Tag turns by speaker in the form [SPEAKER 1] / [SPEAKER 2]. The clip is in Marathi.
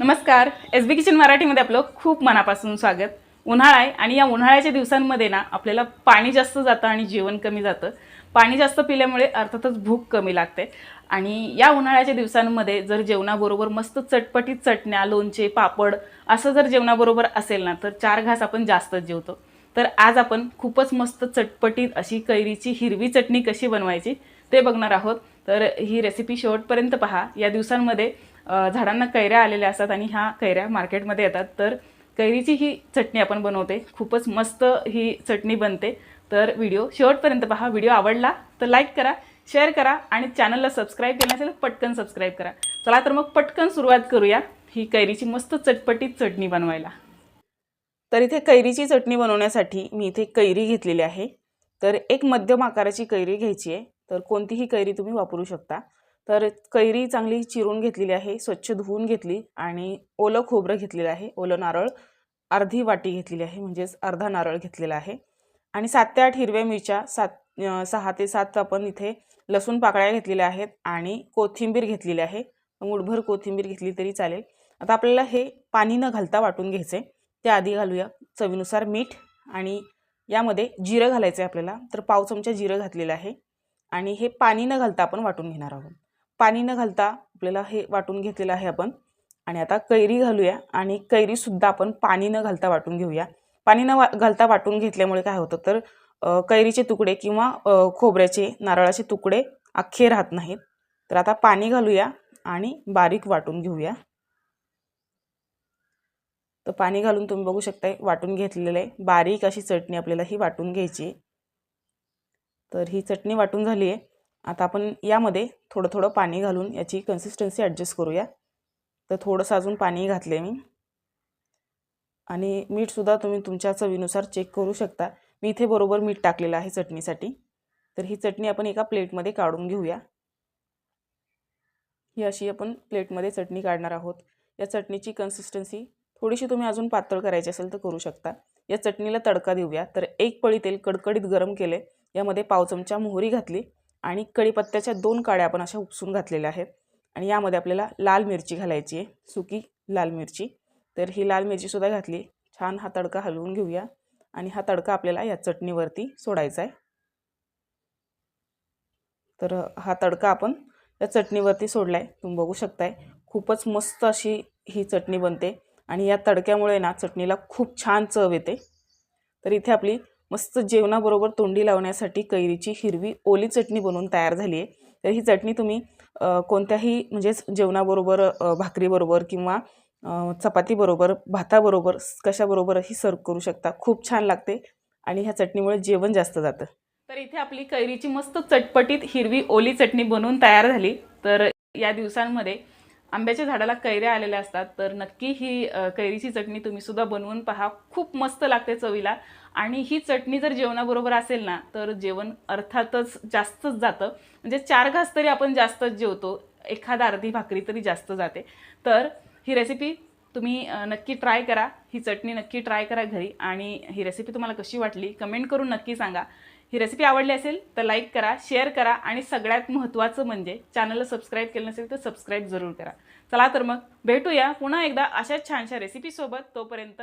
[SPEAKER 1] नमस्कार. एस बी किचन मराठीमध्ये आपलं खूप मनापासून स्वागत. उन्हाळा आहे आणि या उन्हाळ्याच्या दिवसांमध्ये ना आपल्याला पाणी जास्त जातं आणि जेवण कमी जातं. पाणी जास्त पिल्यामुळे अर्थातच भूक कमी लागते. आणि या उन्हाळ्याच्या दिवसांमध्ये जर जेवणाबरोबर मस्त चटपटीत चटण्या लोणचे पापड असं जर जेवणाबरोबर असेल ना तर चार घास आपण जास्तच जेवतो. तर आज आपण खूपच मस्त चटपटीत अशी कैरीची हिरवी चटणी कशी बनवायची ते बघणार आहोत. तर ही रेसिपी शेवटपर्यंत पहा. या दिवसांमध्ये झाडांना कैऱ्या आलेल्या असतात आणि ह्या कैऱ्या मार्केटमध्ये येतात. तर कैरीची ही चटणी आपण बनवते. खूपच मस्त ही चटणी बनते. तर व्हिडिओ शेवटपर्यंत पहा. व्हिडिओ आवडला तर लाईक करा शेअर करा आणि चॅनलला सबस्क्राईब केलं असेल पटकन सबस्क्राईब करा. चला तर मग पटकन सुरुवात करूया ही कैरीची मस्त चटपटीत चटणी बनवायला. तर इथे कैरीची चटणी बनवण्यासाठी मी इथे कैरी घेतलेली आहे. तर एक मध्यम आकाराची कैरी घ्यायची आहे. तर कोणतीही कैरी तुम्ही वापरू शकता. तर कैरी चांगली चिरून घेतलेली आहे स्वच्छ धुवून घेतली आणि ओलं खोबरं घेतलेलं आहे ओलं नारळ अर्धी वाटी घेतलेली आहे म्हणजेच अर्धा नारळ घेतलेला आहे. आणि सात ते आठ हिरव्या मिरच्या सात सहा ते सात आपण इथे लसूण पाकळ्या घेतलेल्या आहेत आणि कोथिंबीर घेतलेली आहे. मुठभर कोथिंबीर घेतली तरी चालेल. आता आपल्याला हे पाणी न घालता वाटून घ्यायचं आहे. त्याआधी घालूया चवीनुसार मीठ आणि यामध्ये जिरं घालायचं आहे आपल्याला. तर पाव चमचा जिरं घातलेलं आहे. आणि हे पाणी न घालता आपण वाटून घेणार आहोत. पाणी न घालता आपल्याला हे वाटून घेतलेलं आहे आपण. आणि आता कैरी घालूया आणि कैरीसुद्धा आपण पाणी न घालता वाटून घेऊया. पाणी न वा घालता वाटून घेतल्यामुळे काय होतं तर कैरीचे तुकडे किंवा खोबऱ्याचे नारळाचे तुकडे अख्खे राहत नाहीत. तर आता पाणी घालूया आणि बारीक वाटून घेऊया. तर पाणी घालून तुम्ही बघू शकताय वाटून घेतलेलं आहे. बारीक अशी चटणी आपल्याला ही वाटून घ्यायची आहे. तर ही चटणी वाटून झाली आहे. आता आपण यामध्ये थोडं थोडं पाणी घालून याची कन्सिस्टन्सी ॲडजस्ट करूया. तर थोडंसं अजून पाणी घातले मी. आणि मीठसुद्धा तुम्ही तुमच्या चवीनुसार चेक करू शकता. मी इथे बरोबर मीठ टाकलेलं आहे चटणीसाठी. तर ही चटणी आपण एका प्लेटमध्ये काढून घेऊया. ही अशी आपण प्लेटमध्ये चटणी काढणार आहोत. या चटणीची कन्सिस्टन्सी थोडीशी तुम्ही अजून पातळ करायची असेल तर करू शकता. या चटणीला तडका देऊया. तर एक पळी तेल कडकडीत गरम केले यामध्ये पाव चमचा मोहरी घातली आणि कढीपत्त्याच्या दोन काड्या आपण अशा उपसून घातलेल्या आहेत. आणि यामध्ये आपल्याला लाल मिरची घालायची आहे सुकी लाल मिरची. तर ही लाल मिरचीसुद्धा घातली. छान हा तडका हलवून घेऊया. आणि हा तडका आपल्याला या चटणीवरती सोडायचा आहे. तर हा तडका आपण या चटणीवरती सोडला आहे तुम्ही बघू शकताय खूपच मस्त अशी ही चटणी बनते. आणि या तडक्यामुळे ना चटणीला खूप छान चव येते. तर इथे आपली मस्त जेवणाबरोबर तोंडी लावण्यासाठी कैरीची हिरवी ओली चटणी बनवून तयार झाली आहे. तर ही चटणी तुम्ही कोणत्याही म्हणजेच जेवणाबरोबर भाकरीबरोबर किंवा चपातीबरोबर भाताबरोबर कशाबरोबरही सर्व करू शकता. खूप छान लागते आणि ह्या चटणीमुळे जेवण जास्त जातं. तर इथे आपली कैरीची मस्त चटपटीत हिरवी ओली चटणी बनवून तयार झाली. तर या दिवसांमध्ये आंब्याच्या झाडाला कैऱ्या आलेल्या असतात तर नक्की ही कैरीची चटणी तुम्ही सुद्धा बनवून पहा. खूप मस्त लागते चवीला. आणि ही चटणी जर जेवणाबरोबर असेल ना तर जेवण अर्थातच जास्तच जातं. म्हणजे चार घास तरी आपण जास्तच जेवतो. एखादा अर्धी भाकरी तरी जास्त जाते. तर ही रेसिपी तुम्ही नक्की ट्राय करा. ही चटणी नक्की ट्राय करा घरी. आणि ही रेसिपी तुम्हाला कशी वाटली कमेंट करून नक्की सांगा. ही रेसिपी आवडली असेल तर लाईक करा शेअर करा आणि सगळ्यात महत्त्वाचं म्हणजे चॅनलला सबस्क्राईब केलं नसेल तर सबस्क्राईब जरूर करा. चला तर मग भेटूया पुन्हा एकदा अशाच छानशा रेसिपीसोबत तोपर्यंत